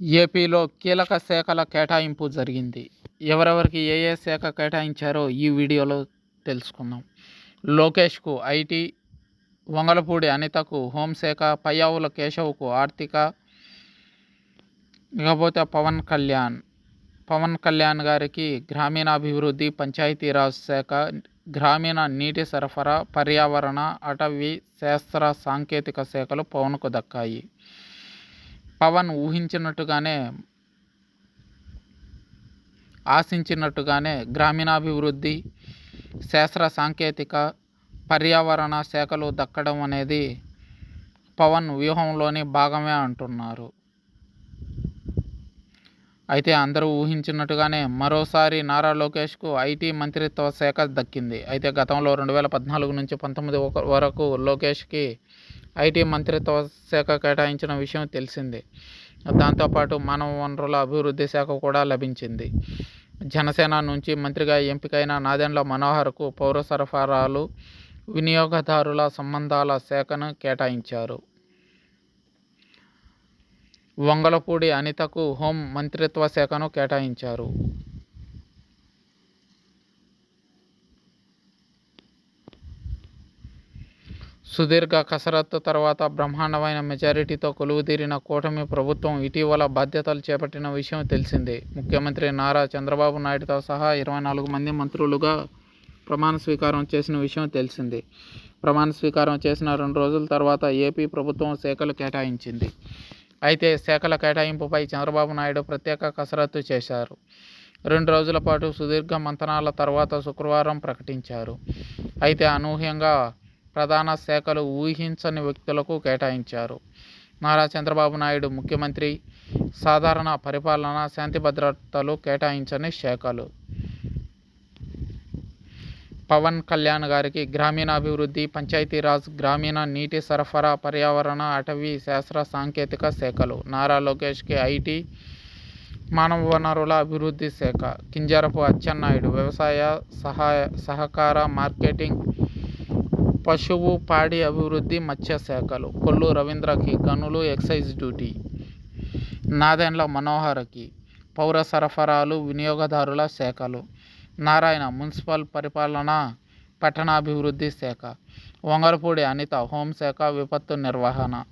ఏపీలో కీలక శాఖల కేటాయింపు జరిగింది. ఎవరెవరికి ఏ ఏ శాఖ కేటాయించారో ఈ వీడియోలో తెలుసుకుందాం. లోకేష్కు ఐటీ వంగలపూడి అనితకు హోంశాఖ పయ్యావుల కేశవ్కు ఆర్థిక ఇకపోతే పవన్ కళ్యాణ్ పవన్ కళ్యాణ్ గారికి గ్రామీణాభివృద్ధి పంచాయతీరాజ్ శాఖ గ్రామీణ నీటి సరఫరా పర్యావరణ అటవీ శాస్త్ర సాంకేతిక శాఖలు పవన్కు దక్కాయి. పవన్ ఊహించినట్టుగానే ఆశించినట్టుగానే గ్రామీణాభివృద్ధి శాస్త్ర సాంకేతిక పర్యావరణ శాఖలు దక్కడం అనేది పవన్ వ్యూహంలోని భాగమే అంటున్నారు. అయితే అందరూ ఊహించినట్టుగానే మరోసారి నారా లోకేష్కు ఐటీ మంత్రిత్వ శాఖ దక్కింది. అయితే గతంలో రెండు వేల పద్నాలుగు నుంచి పంతొమ్మిది వరకు లోకేష్కి ఐటీ మంత్రిత్వ శాఖ కేటాయించిన విషయం తెలిసిందే. దాంతోపాటు మానవ వనరుల అభివృద్ధి శాఖ కూడా లభించింది. జనసేన నుంచి మంత్రిగా ఎంపికైన నాదెండ్ల మనోహర్కు పౌర సరఫరాలు వినియోగదారుల సంబంధాల శాఖను కేటాయించారు. వంగలపూడి అనితకు హోం మంత్రిత్వ శాఖను కేటాయించారు. సుదీర్ఘ కసరత్తు తర్వాత బ్రహ్మాండమైన మెజారిటీతో కొలువుదీరిన కూటమి ప్రభుత్వం ఇటీవల బాధ్యతలు చేపట్టిన విషయం తెలిసిందే. ముఖ్యమంత్రి నారా చంద్రబాబు నాయుడుతో సహా ఇరవై నాలుగు మంది మంత్రులుగా ప్రమాణ స్వీకారం చేసిన విషయం తెలిసిందే. ప్రమాణ స్వీకారం చేసిన రెండు రోజుల తర్వాత ఏపీ ప్రభుత్వం శాఖలు కేటాయించింది. అయితే శాఖల కేటాయింపుపై చంద్రబాబు నాయుడు ప్రత్యేక కసరత్తు చేశారు. రెండు రోజుల పాటు సుదీర్ఘ మంతనాల తర్వాత శుక్రవారం ప్రకటించారు. అయితే అనూహ్యంగా ప్రధాన శాఖలు ఊహించని వ్యక్తులకు కేటాయించారు. నారా చంద్రబాబు నాయుడు ముఖ్యమంత్రి సాధారణ పరిపాలన శాంతి భద్రతలు కేటాయించని శాఖలు. పవన్ కళ్యాణ్ గారికి గ్రామీణాభివృద్ధి పంచాయతీరాజ్ గ్రామీణ నీటి సరఫరా పర్యావరణ అటవీ శాస్త్ర సాంకేతిక శాఖలు. నారా లోకేష్కి ఐటీ మానవ వనరుల అభివృద్ధి శాఖ. కింజరపు అచ్చెన్నాయుడు వ్యవసాయ సహాయ సహకార మార్కెటింగ్ పశువు పాడి అభివృద్ధి మత్స్య శాఖలు. కొల్లు రవీంద్రకి గనులు ఎక్సైజ్ డ్యూటీ. నాదెండ్ల మనోహర్కి పౌర సరఫరాలు వినియోగదారుల శాఖలు. నారాయణ మున్సిపల్ పరిపాలన పట్టణాభివృద్ధి శాఖ. వంగలపూడి అనిత హోంశాఖ విపత్తు నిర్వహణ.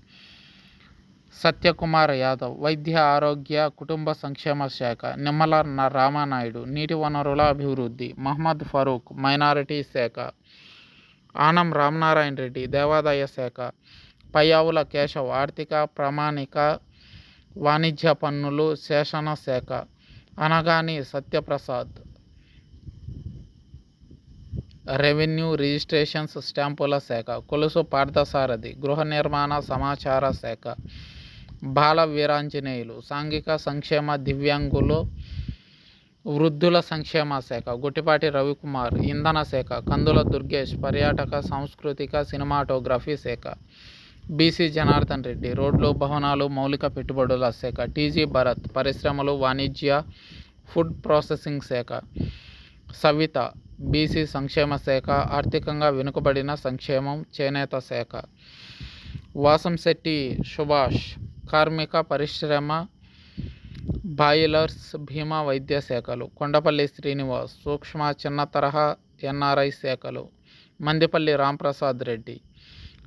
సత్యకుమార్ యాదవ్ వైద్య ఆరోగ్య కుటుంబ సంక్షేమ శాఖ. నిమ్మల రామానాయుడు నీటి వనరుల అభివృద్ధి. మహమ్మద్ ఫరూక్ మైనారిటీ శాఖ. ఆనం రామనారాయణ రెడ్డి దేవాదాయ శాఖ పయ్యావుల కేశవ్ ఆర్థిక ప్రామాణిక వాణిజ్య పన్నులు శేషణ శాఖ అనగాని సత్యప్రసాద్. రెవెన్యూ రిజిస్ట్రేషన్స్ స్టాంపుల శాఖ కొలుసు పార్థసారథి గృహ నిర్మాణ సమాచార శాఖ బాల వీరాంజనేయులు సాంఘిక సంక్షేమ దివ్యాంగులు వృద్ధుల సంక్షేమ శాఖ గుట్టిపాటి రవికుమార్ ఇంధన శాఖ కందుల దుర్గేష్ పర్యాటక సాంస్కృతిక సినిమాటోగ్రఫీ శాఖ బీసీ జనార్దన్ రెడ్డి రోడ్లు భవనాలు మౌలిక పెట్టుబడుల శాఖ టీజీ భరత్ పరిశ్రమలు వాణిజ్య ఫుడ్ ప్రాసెసింగ్ శాఖ సవిత బీసీ సంక్షేమ శాఖ ఆర్థికంగా వెనుకబడిన సంక్షేమం చేనేత శాఖ వాసంశెట్టి సుభాష్ కార్మిక పరిశ్రమ బాయిలర్స్ భీమా వైద్య శాఖలు కొండపల్లి శ్రీనివాస్ సూక్ష్మ చిన్న తరహా ఎన్ఆర్ఐ శాఖలు మందిపల్లి రాంప్రసాద్ రెడ్డి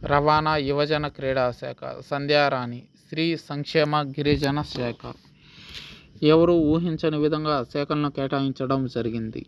రవాణా యువజన క్రీడా శాఖ సంధ్యారాణి స్త్రీ సంక్షేమ గిరిజన శాఖ. ఎవరు ఊహించని విధంగా శాఖలను కేటాయించడం జరిగింది.